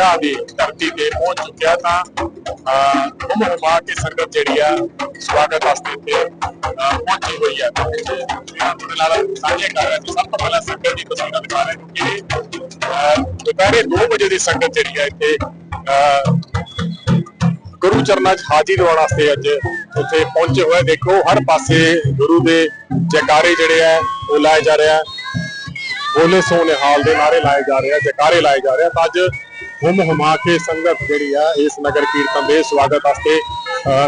ਬਠਿੰਡਾ ਦੀ ਧਰਤੀ ਤੇ ਪਹੁੰਚ ਚੁੱਕਿਆ ਤਾਂ ਹੁਮ ਹੁਮਾ ਕੇ ਸੰਗਤ ਜਿਹੜੀ ਆ, ਸਵਾਗਤ ਵਾਸਤੇ ਇੱਥੇ ਪਹੁੰਚੀ ਹੋਈ ਹੈ ਨਾਲ ਸਾਂਝੇ ਕਰ ਰਹੇ ਸਭ ਤੋਂ ਪਹਿਲਾਂ ਸੰਗਤ ਦੀ ਤਸਵੀਰਾਂ ਦਿਖਾ ਰਹੇ ਕਿ ਦੁਪਹਿਰੇ 2 ਵਜੇ ਦੀ ਸੰਗਤ ਜਿਹੜੀ ਹੈ ਇੱਥੇ ਗੁਰੂ ਚਰਨਾਂ 'ਚ ਹਾਜ਼ਰੀ ਲਵਾਉਣ ਵਾਸਤੇ ਅੱਜ ਉੱਥੇ ਪਹੁੰਚੇ ਹੋਏ ਦੇਖੋ, ਹਰ ਪਾਸੇ ਗੁਰੂ ਦੇ ਜੈਕਾਰੇ ਜਿਹੜੇ ਆ, ਉਹ ਲਾਏ ਜਾ ਰਹੇ ਆ। ਬੋਲੇ ਸੋ ਨਿਹਾਲ ਦੇ ਨਾਰੇ ਲਾਏ ਜਾ ਰਹੇ ਆ, ਜੈਕਾਰੇ ਲਾਏ ਜਾ ਰਹੇ ਆ। ਤਾਂ ਅੱਜ ਹੁਮ ਹੁਮਾ ਕੇ ਸੰਗਤ ਜਿਹੜੀ ਆ ਇਸ ਨਗਰ ਕੀਰਤਨ ਦੇ ਸਵਾਗਤ ਵਾਸਤੇ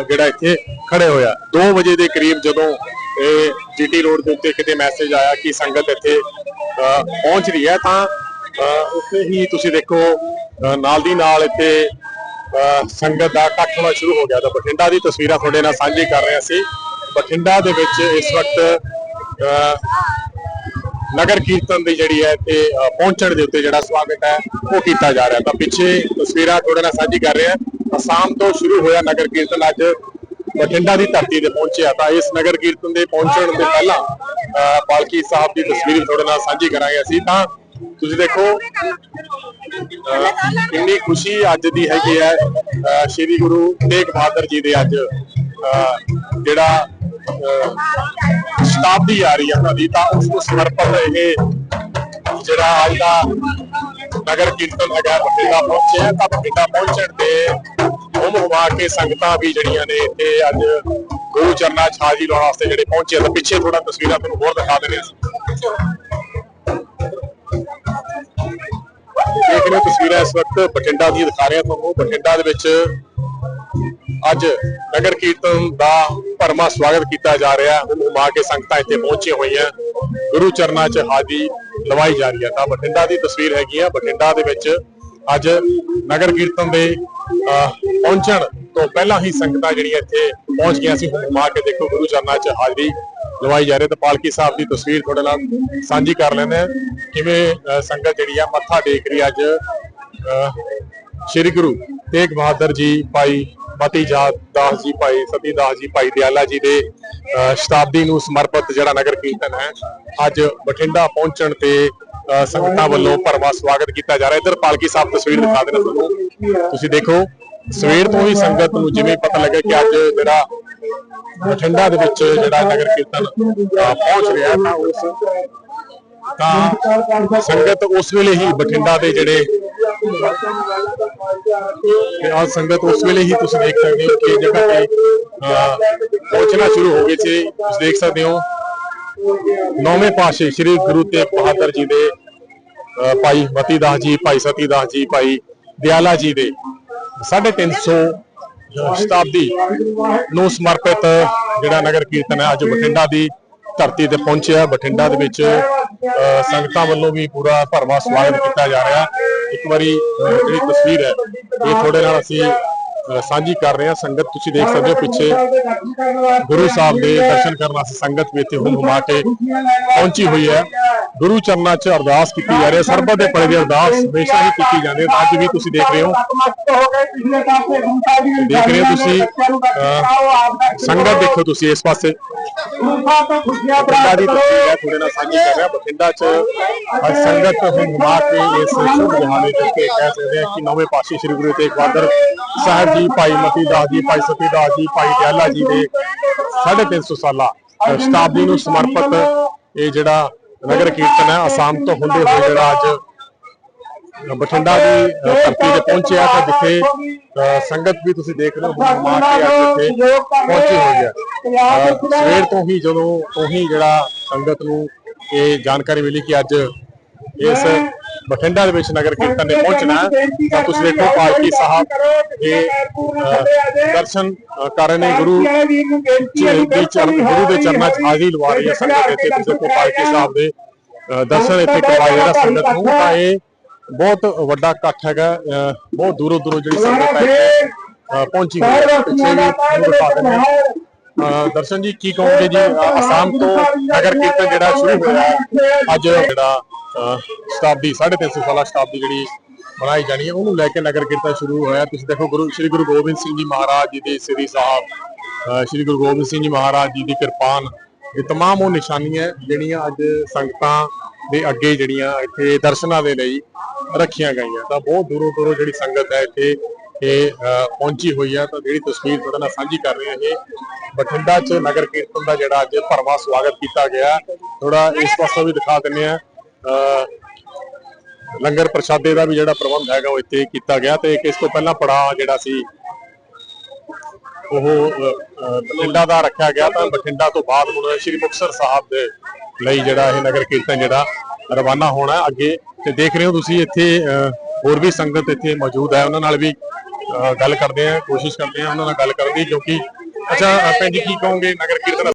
ਜਿਹੜਾ ਇੱਥੇ ਖੜੇ ਹੋਇਆ 2 ਵਜੇ ਦੇ ਕਰੀਬ ਜਦੋਂ ਇਹ ਜੀਟੀ ਰੋਡ ਦੇ ਉੱਤੇ ਕਿਤੇ ਮੈਸੇਜ ਆਇਆ ਕਿ ਸੰਗਤ ਇੱਥੇ ਪਹੁੰਚ ਰਹੀ ਹੈ ਤਾਂ ਅਹ, ਉੱਥੇ ਹੀ ਤੁਸੀਂ ਦੇਖੋ ਅਹ, ਨਾਲ ਦੀ ਨਾਲ ਇੱਥੇ ਅਹ ਸੰਗਤ ਦਾ ਇਕੱਠ ਹੋਣਾ ਸ਼ੁਰੂ ਹੋ ਗਿਆ। ਤਾਂ ਬਠਿੰਡਾ ਦੀ ਤਸਵੀਰਾਂ ਤੁਹਾਡੇ ਨਾਲ ਸਾਂਝੀ ਕਰ ਰਹੇ ਸੀ ਬਠਿੰਡਾ ਦੇ ਵਿੱਚ ਇਸ ਵਕਤ ਅਹ, ਨਗਰ ਕੀਰਤਨ ਦੀ ਜਿਹੜੀ ਹੈ ਤੇ ਪਹੁੰਚਣ ਦੇ ਉੱਤੇ ਜਿਹੜਾ ਸਵਾਗਤ ਹੈ ਉਹ ਕੀਤਾ ਜਾ ਰਿਹਾ ਤਾਂ ਪਿੱਛੇ ਤਸਵੀਰਾਂ ਤੁਹਾਡੇ ਨਾਲ ਸਾਂਝੀ ਕਰ ਰਹੇ ਹਾਂ। ਅਸਾਮ ਤੋਂ ਸ਼ੁਰੂ ਹੋਇਆ ਨਗਰ ਕੀਰਤਨ ਅੱਜ ਬਠਿੰਡਾ ਦੀ ਧਰਤੀ ਤੇ ਪਹੁੰਚਿਆ। ਤਾਂ ਇਸ ਨਗਰ ਕੀਰਤਨ ਦੇ ਪਹੁੰਚਣ ਦੇ ਪਹਿਲਾਂ ਅਹ, ਪਾਲਕੀ ਸਾਹਿਬ ਦੀ ਤਸਵੀਰ ਤੁਹਾਡੇ ਨਾਲ ਸਾਂਝੀ ਕਰਾਂਗੇ ਅਸੀਂ। ਤਾਂ ਤੁਸੀਂ ਦੇਖੋ ਅਹ ਕਿੰਨੀ ਖੁਸ਼ੀ ਅੱਜ ਦੀ ਹੈਗੀ ਹੈ ਅਹ ਸ਼੍ਰੀ ਗੁਰੂ ਤੇਗ ਬਹਾਦਰ ਜੀ ਦੇ ਅੱਜ ਅਹ ਜਿਹੜਾ ਅਹ ਸ਼ਤਾਬਦੀ ਆ ਰਹੀ ਹੈ ਉਹਨਾਂ ਦੀ, ਤਾਂ ਉਸ ਨੂੰ ਸਮਰਪਿਤ ਇਹ ਜਿਹੜਾ ਅੱਜ ਦਾ ਨਗਰ ਕੀਰਤਨ ਹੈਗਾ ਬਠਿੰਡਾ ਪਹੁੰਚਿਆ ਤਾਂ ਬਠਿੰਡਾ ਪਹੁੰਚਣ ਤੇ ਹੁਮ ਹੁਮਾ ਕੇ ਸੰਗਤਾਂ ਵੀ ਜਿਹੜੀਆਂ ਨੇ ਇੱਥੇ ਅੱਜ ਗੁਰੂ ਚਰਨਾ ਛਾਜ਼ੀ ਲਾਉਣ ਵਾਸਤੇ ਜਿਹੜੇ ਪਹੁੰਚੇ ਤਾਂ ਪਿੱਛੇ ਥੋੜਾ ਤਸਵੀਰਾਂ ਤੁਹਾਨੂੰ ਹੋਰ ਦਿਖਾ ਦਿੰਦੇ ਦੇਖ ਰਹੇ ਤਸਵੀਰਾਂ ਇਸ ਵਕਤ ਬਠਿੰਡਾ ਦੀ ਦਿਖਾ ਰਹੇ ਤੁਹਾਨੂੰ, ਬਠਿੰਡਾ ਦੇ ਵਿੱਚ ਅੱਜ ਨਗਰ ਕੀਰਤਨ ਦਾ ਭਰਮਾ ਸਵਾਗਤ ਕੀਤਾ ਜਾ ਰਿਹਾ। ਹੈ ਹੁਮਾ ਕੇ ਸੰਗਤਾਂ ਇੱਥੇ ਪਹੁੰਚੀਆਂ ਹੋਈਆਂ। ਗੁਰੂ ਚਰਨਾਂ 'ਚ ਹਾਜ਼ਰੀ ਲਵਾਈ ਜਾ ਰਹੀ ਹੈ। ਤਾਂ ਬਠਿੰਡਾ ਦੀ ਤਸਵੀਰ ਹੈਗੀ ਆ। ਬਠਿੰਡਾ ਦੇ ਵਿੱਚ ਅੱਜ ਨਗਰ ਕੀਰਤਨ ਦੇ ਪਹੁੰਚਣ ਤੋਂ ਪਹਿਲਾਂ ਹੀ ਸੰਗਤਾਂ ਜਿਹੜੀਆਂ ਇੱਥੇ ਪਹੁੰਚ ਗਈਆਂ ਸੀ। ਹੁਣ ਹੁਮਾ ਕੇ ਦੇਖੋ ਗੁਰੂ ਚਰਨਾਂ 'ਚ ਹਾਜ਼ਰੀ ਲਵਾਈ ਜਾ ਰਹੀ ਹੈ। ਤਾਂ ਪਾਲਕੀ ਸਾਹਿਬ ਦੀ ਤਸਵੀਰ ਤੁਹਾਡੇ ਨਾਲ ਸਾਂਝੀ ਕਰ ਲੈਂਦੇ ਹਾਂ। ਕਿਵੇਂ ਅਹ, ਸੰਗਤ ਜਿਹੜੀ ਆ ਮੱਥਾ ਟੇਕ ਰਹੀ ਆ ਅੱਜ। ਅਹ, ਸ਼੍ਰੀ ਗੁਰੂ ਤੇਗ ਬਹਾਦਰ ਜੀ ਭਾਈ ਮਤੀ ਦਾਸ ਜੀ ਭਾਈ ਸਤੀ ਦਾਸ ਜੀ ਭਾਈ ਦਿਆਲਾ ਜੀ ਦੇ ਸ਼ਤਾਬਦੀ ਨੂੰ ਸਮਰਪਿਤ ਜਿਹੜਾ ਨਗਰ ਕੀਰਤਨ ਹੈ ਅੱਜ ਬਠਿੰਡਾ ਪਹੁੰਚਣ ਤੇ ਸੰਗਤਾਂ ਵੱਲੋਂ ਭਰਵਾਂ ਸਵਾਗਤ ਕੀਤਾ ਜਾ ਰਿਹਾ। ਇੱਧਰ ਪਾਲਕੀ ਸਾਹਿਬ ਤਸਵੀਰ ਦਿਖਾ ਦੇਣਾ ਤੁਹਾਨੂੰ। ਤੁਸੀਂ ਦੇਖੋ ਸਵੇਰ ਤੋਂ ਹੀ ਸੰਗਤ ਨੂੰ ਜਿਵੇਂ ਪਤਾ ਲੱਗਾ ਕਿ ਅੱਜ ਜਿਹੜਾ ਬਠਿੰਡਾ ਦੇ ਵਿੱਚ ਜਿਹੜਾ ਨਗਰ ਕੀਰਤਨ ਅਹ, ਪਹੁੰਚ ਰਿਹਾ ਤਾਂ ਉਸ ਤਾਂ ਸੰਗਤ ਉਸ ਵੇਲੇ ਹੀ ਬਠਿੰਡਾ ਦੇ ਜਿਹੜੇ ਤੇ ਆ ਸੰਗਤ ਉਸ ਵੇਲੇ ਹੀ ਤੁਸੀਂ ਦੇਖ ਸਕਦੇ ਹੋ ਕਿ ਜਗ੍ਹਾ ਤੇ ਪਹੁੰਚਣਾ ਸ਼ੁਰੂ ਹੋ ਗਏ ਸੀ। ਤੁਸੀਂ ਦੇਖ ਸਕਦੇ ਹੋ ਨੌਵੇਂ ਪਾਸ਼ੇ ਸ੍ਰੀ ਗੁਰੂ ਤੇਗ ਬਹਾਦਰ ਜੀ ਦੇ ਭਾਈ ਮਤੀ ਦਾਸ ਜੀ ਭਾਈ ਸਤੀ ਦਾਸ ਜੀ ਭਾਈ ਦਿਆਲਾ ਜੀ ਦੇ 350 ਸ਼ਤਾਬਦੀ ਨੂੰ ਸਮਰਪਿਤ ਜਿਹੜਾ ਨਗਰ ਕੀਰਤਨ ਹੈ ਅੱਜ ਬਠਿੰਡਾ ਦੀ ਧਰਤੀ ਤੇ ਪਹੁੰਚਿਆ। ਬਠਿੰਡਾ ਦੇ ਵਿੱਚ ਅਹ, ਸੰਗਤਾਂ ਵੱਲੋਂ ਵੀ ਪੂਰਾ ਭਰਵਾਂ ਸਵਾਗਤ ਕੀਤਾ ਜਾ ਰਿਹਾ। ਇੱਕ ਵਾਰੀ ਜਿਹੜੀ ਤਸਵੀਰ ਹੈ ਇਹ ਤੁਹਾਡੇ ਨਾਲ ਅਸੀਂ ਸਾਂਝੀ ਕਰ ਰਹੇ ਹਾਂ। ਸੰਗਤ ਤੁਸੀਂ ਦੇਖ ਸਕਦੇ ਹੋ ਪਿੱਛੇ ਗੁਰੂ ਸਾਹਿਬ ਦੇ ਦਰਸ਼ਨ ਕਰਨ ਵਾਸਤੇ ਸੰਗਤ ਵੀ ਇੱਥੇ ਹੁਣ ਹੁਮਾ ਕੇ ਪਹੁੰਚੀ ਹੋਈ ਹੈ। ਗੁਰੂ ਚਰਨਾਂ 'ਚ ਅਰਦਾਸ ਕੀਤੀ ਜਾ ਰਹੀ ਹੈ। ਸਰਬਤ ਦੇ ਭਲੇ ਦੀ ਅਰਦਾਸ ਹਮੇਸ਼ਾ ਹੀ ਕੀਤੀ ਜਾਂਦੀ ਹੈ। ਅੱਜ ਵੀ ਤੁਸੀਂ ਦੇਖ ਰਹੇ ਹੋ। ਦੇਖ ਰਹੇ ਹੋ ਤੁਸੀਂ। ਅਹ, ਸੰਗਤ ਦੇਖੋ ਤੁਸੀਂ ਇਸ ਪਾਸੇ। ਬਠਿੰਡਾ ਦੀ ਤਸਵੀਰ ਹੈ। ਤੁਹਾਡੇ ਨਾਲ ਸਾਂਝੀ ਕਰ ਰਿਹਾ। ਬਠਿੰਡਾ 'ਚ ਅੱਜ ਸੰਗਤ ਹੁਮ ਹੁਮਾ ਕੇ ਇਸ ਸ਼ੁਭ ਦਿਹਾੜੇ ਤੇ ਕਹਿ ਸਕਦੇ ਹਾਂ ਕਿ ਨੌਵੇਂ ਪਾਤਸ਼ਾਹ ਸ੍ਰੀ ਗੁਰੂ ਤੇਗ ਬਹਾਦਰ ਸਾਹਿਬ ਜੀ ਭਾਈ ਮਤੀ ਦਾਸ ਜੀ ਭਾਈ ਸਤੀ ਦਾਸ ਜੀ ਭਾਈ ਦਿਆਲਾ ਜੀ ਦੇ 350 ਸਾਲਾ ਸ਼ਤਾਬਦੀ ਨੂੰ ਸਮਰਪਿਤ ਇਹ ਜਿਹੜਾ ਨਗਰ ਕੀਰਤਨ ਹੈ ਅਸਾਮ ਤੋਂ ਹੁੰਦੇ ਹੋਏ ਜਿਹੜਾ ਅੱਜ ਬਠਿੰਡਾ ਦੀ ਧਰਤੀ ਤੇ ਪਹੁੰਚਿਆ ਤਾਂ ਜਿੱਥੇ ਅਹ, ਸੰਗਤ ਵੀ ਤੁਸੀਂ ਦੇਖ ਰਹੇ ਹੋ ਹੁਮ ਹੁਮਾ ਕੇ ਅੱਜ ਇੱਥੇ ਪਹੁੰਚੀ ਹੋਈ ਹੈ। ਸਵੇਰ ਤੋਂ ਹੀ ਜਦੋਂ ਤੋਂ ਹੀ ਜਿਹੜਾ ਸੰਗਤ ਨੂੰ ਇਹ ਜਾਣਕਾਰੀ ਮਿਲੀ ਕਿ ਅੱਜ ਇਸ ਬਠਿੰਡਾ ਦੇ ਵਿੱਚ ਨਗਰ ਕੀਰਤਨ ਨੇ ਪਹੁੰਚਣਾ ਤਾਂ ਤੁਸੀਂ ਦੇਖੋ ਪਾਲਕੀ ਸਾਹਿਬ ਇਹ ਦਰਸ਼ਨ ਅਹ, ਕਰ ਰਹੇ ਨੇ ਗੁਰੂ ਦੇ ਚਰਨ ਗੁਰੂ ਦੇ ਚਰਨਾਂ 'ਚ ਹਾਜ਼ਰੀ ਲਵਾ ਰਹੀ ਹੈ ਸੰਗਤ ਇੱਥੇ ਤੁਸੀਂ ਦੇਖੋ ਪਾਲਕੀ ਸਾਹਿਬ ਦੇ ਦਰਸ਼ਨ ਇੱਥੇ ਕਰਵਾਏ ਜਿਹੜਾ ਸੰਗਤ ਨੂੰ ਤਾਂ ਇਹ ਬਹੁਤ ਵੱਡਾ ਇਕੱਠ ਹੈਗਾ ਬਹੁਤ ਦੂਰੋਂ ਦੂਰੋਂ ਜਿਹੜੀ ਸੰਗਤ ਹੈ ਪਹੁੰਚੀ ਹੋਈ ਹੈ। ਪਿੱਛੇ ਵੀ ਦਿੰਦੇ ਹਾਂ। ਦਰਸ਼ਨ ਜੀ ਕੀ ਕਹੋਗੇ ਜੀ ਅਸਾਮ ਤੋਂ ਨਗਰ ਕੀਰਤਨ ਜਿਹੜਾ ਸ਼ੁਰੂ ਹੋਇਆ ਅੱਜ ਜਿਹੜਾ ਸ਼ਤਾਬਦੀ 350 ਸਾਲਾ ਸ਼ਤਾਬਦੀ ਜਿਹੜੀ ਮਨਾਈ ਜਾਣੀ ਹੈ ਉਹਨੂੰ ਲੈ ਕੇ ਨਗਰ ਕੀਰਤਨ ਸ਼ੁਰੂ ਹੋਇਆ ਤੁਸੀਂ ਦੇਖੋ ਗੁਰੂ ਸ੍ਰੀ ਗੁਰੂ ਗੋਬਿੰਦ ਸਿੰਘ ਜੀ ਮਹਾਰਾਜ ਜੀ ਦੇ ਸ੍ਰੀ ਸਾਹਿਬ ਅਹ, ਸ੍ਰੀ ਗੁਰੂ ਗੋਬਿੰਦ ਸਿੰਘ ਜੀ ਮਹਾਰਾਜ ਜੀ ਦੀ ਕਿਰਪਾਨ ਇਹ तमाम ਉਹ ਨਿਸ਼ਾਨੀਆਂ ਜਿਹੜੀਆਂ ਅੱਜ ਸੰਗਤਾਂ ਦੇ ਅੱਗੇ ਜਿਹੜੀਆਂ ਇੱਥੇ ਦਰਸ਼ਨਾਂ ਦੇ ਲਈ ਰੱਖੀਆਂ ਗਈਆਂ ਤਾਂ ਬਹੁਤ ਦੂਰੋਂ ਦੂਰੋਂ ਜਿਹੜੀ ਸੰਗਤ ਹੈ ਇੱਥੇ ਇਹ ਅਹ, ਪਹੁੰਚੀ ਹੋਈ ਹੈ ਤਾਂ ਜਿਹੜੀ ਤਸਵੀਰ ਤੁਹਾਡੇ ਨਾਲ ਸਾਂਝੀ ਕਰ ਰਹੇ ਹਾਂ ਇਹ ਬਠਿੰਡਾ 'ਚ ਨਗਰ ਕੀਰਤਨ ਦਾ ਜਿਹੜਾ ਅੱਜ ਭਰਵਾਂ ਸਵਾਗਤ ਕੀਤਾ ਗਿਆ ਥੋੜਾ ਇਸ ਪਾਸੋਂ ਵੀ ਦਿਖਾ ਦਿੰਦੇ ਆ ਲੰਗਰ ਪ੍ਰਸ਼ਾਦੇ ਦਾ ਵੀ ਜਿਹੜਾ ਪ੍ਰਬੰਧ ਹੈਗਾ ਉਹ ਇੱਥੇ ਕੀਤਾ ਗਿਆ ਤੇ ਇਸ ਤੋਂ ਪਹਿਲਾਂ ਪੜਾਅ ਜਿਹੜਾ ਸੀ ਉਹ ਬਠਿੰਡਾ ਦਾ ਰੱਖਿਆ ਗਿਆ ਤਾਂ ਬਠਿੰਡਾ ਤੋਂ ਬਾਅਦ ਹੁਣ ਸ੍ਰੀ ਮੁਕਤਸਰ ਸਾਹਿਬ ਦੇ ਲਈ ਜਿਹੜਾ ਇਹ ਨਗਰ ਕੀਰਤਨ ਜਿਹੜਾ ਰਵਾਨਾ ਹੋਣਾ ਅੱਗੇ ਤੇ ਦੇਖ ਰਹੇ ਹੋ ਤੁਸੀਂ ਇੱਥੇ ਅ, ਹੋਰ ਵੀ ਸੰਗਤ ਇੱਥੇ ਮੌਜੂਦ ਹੈ ਉਹਨਾਂ ਨਾਲ ਵੀ ਅ, ਗੱਲ ਕਰਦੇ ਆ ਕੋਸ਼ਿਸ਼ ਕਰਦੇ ਆ ਉਹਨਾਂ ਨਾਲ ਗੱਲ ਕਰਨ ਦੀ ਕਿਉਂਕਿ ਅੱਛਾ ਅ, ਜੀ ਕੀ ਕਹੋਗੇ ਨਗਰ ਕੀਰਤਨ